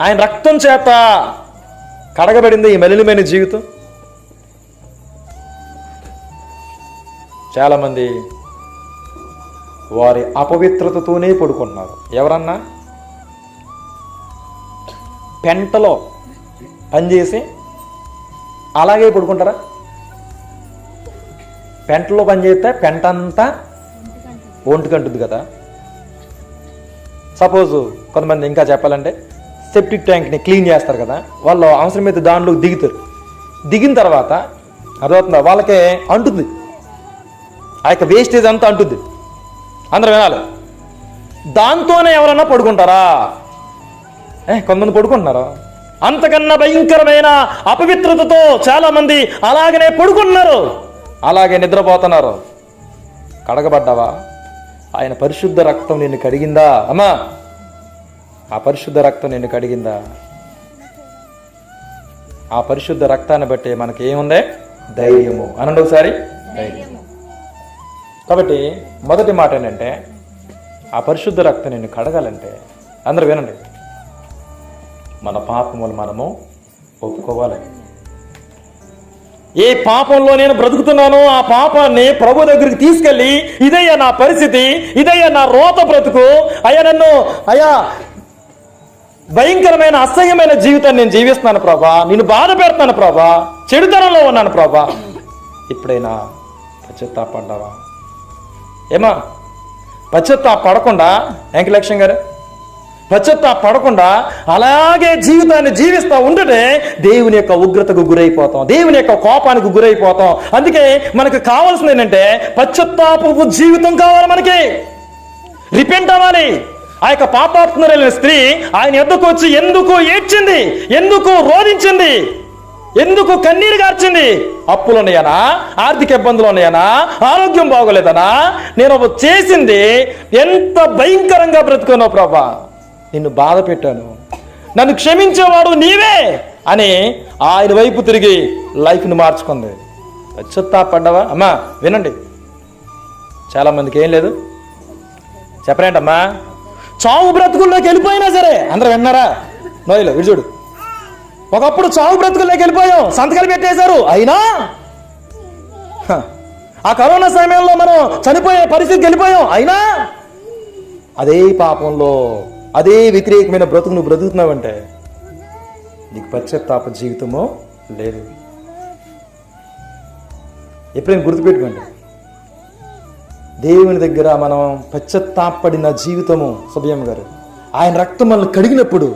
ఆయన రక్తం చేత కడగబడింది ఈ మలినమైన జీవితం. చాలామంది వారి అపవిత్రతతోనే పడుకుంటున్నారు. ఎవరన్నా? పెంటలో పనిచేసి అలాగే పడుకుంటారా? పెంటలో పనిచేస్తే పెంట అంతా ఒంటికంటుంది కదా. సపోజ్ కొంతమంది ఇంకా చెప్పాలంటే సెప్టిక్ ట్యాంక్ని క్లీన్ చేస్తారు కదా వాళ్ళు అవసరమైతే దానిలో దిగుతారు. దిగిన తర్వాత అర్థమవుతుందా? వాళ్ళకే అంటుంది ఆ యొక్క వేస్టేజ్ అంతా అంటుంది అందరూ వినాలి. దాంతోనే ఎవరన్నా పడుకుంటారా? ఏ కొంతమంది పడుకుంటున్నారు? అంతకన్నా భయంకరమైన అపవిత్రతతో చాలామంది అలాగనే పడుకుంటున్నారు. అలాగే నిద్రపోతున్నారు. కడగబడ్డావా? ఆయన పరిశుద్ధ రక్తం నిన్ను కడిగిందా? అమ్మా! ఆ పరిశుద్ధ రక్తం నిన్ను కడిగిందా? ఆ పరిశుద్ధ రక్తాన్ని బట్టి మనకి ఏముంది ధైర్యము. అనండి ఒకసారి. ధైర్యం కాబట్టి మొదటి మాట ఏంటంటే ఆ పరిశుద్ధ రక్తం నిన్ను కడగాలంటే అందరూ వినండి. మన పాపములు మనము ఒప్పుకోవాలి. ఏ పాపంలో నేను బ్రతుకుతున్నానో ఆ పాపాన్ని ప్రభు దగ్గరికి తీసుకెళ్ళి ఇదయ్యా నా పరిస్థితి ఇదయ్యా నా రోత బ్రతుకు అయ్యా నన్ను అయ్యా భయంకరమైన అసహ్యమైన జీవితాన్ని నేను జీవిస్తున్నాను ప్రభా. నేను బాధ పెడుతున్నాను ప్రభా. చెడుతనంలో ఉన్నాను ప్రభా. ఇప్పుడైనా పశ్చాత్తాపడ్డావా ఏమా? పశ్చాత్తాప పడకుండా వెంకటలక్ష్మి గారు. పశ్చాత్తాప పడకుండా అలాగే జీవితాన్ని జీవిస్తూ ఉంటే దేవుని యొక్క ఉగ్రతకు గురైపోతాం దేవుని యొక్క కోపానికి గురైపోతాం. అందుకే మనకు కావాల్సింది ఏంటంటే పశ్చాత్తాపపు జీవితం కావాలి మనకి. రిపెంట్ అవ్వాలి. ఆ యొక్క పాపాత్మరైన స్త్రీ ఆయన ఎద్దుకు వచ్చి ఎందుకు ఏడ్చింది? ఎందుకు రోధించింది? ఎందుకు కన్నీరు గార్చింది? అప్పులు ఉన్నాయనా ఆర్థిక ఇబ్బందులు ఉన్నాయనా ఆరోగ్యం బాగోలేదనా? నేను చేసింది ఎంత భయంకరంగా బ్రతుకున్నావు ప్రభా? నిన్ను బాధ పెట్టాను. నన్ను క్షమించేవాడు నీవే అని ఆయన వైపు తిరిగి లైఫ్ని మార్చుకుంది. పశ్చాత్తాపడ్డావా అమ్మా వినండి. చాలా మందికి ఏం లేదు. చెప్పరేంటమ్మా? చావు బ్రతుకుల్లోకి వెళ్ళిపోయినా సరే అందరూ విన్నారా? నోయిలో ఇటు చూడు. ఒకప్పుడు చావు బ్రతుకుల్లోకి వెళ్ళిపోయాం సంతకాలు పెట్టేశారు అయినా? ఆ కరోనా సమయంలో మనం చనిపోయే పరిస్థితికి వెళ్ళిపోయాం అయినా? అదే పాపంలో అదే వ్యతిరేకమైన బ్రతుకు నువ్వు బ్రతుకుతున్నావంటే నీకు పశ్చాత్తాప జీవితము లేదు. ఎప్పుడైనా గుర్తుపెట్టుకోండి. దేవుని దగ్గర మనం పశ్చత్తాపడిన జీవితము సభ్యం గారు. ఆయన రక్తం మనల్ని కడిగినప్పుడు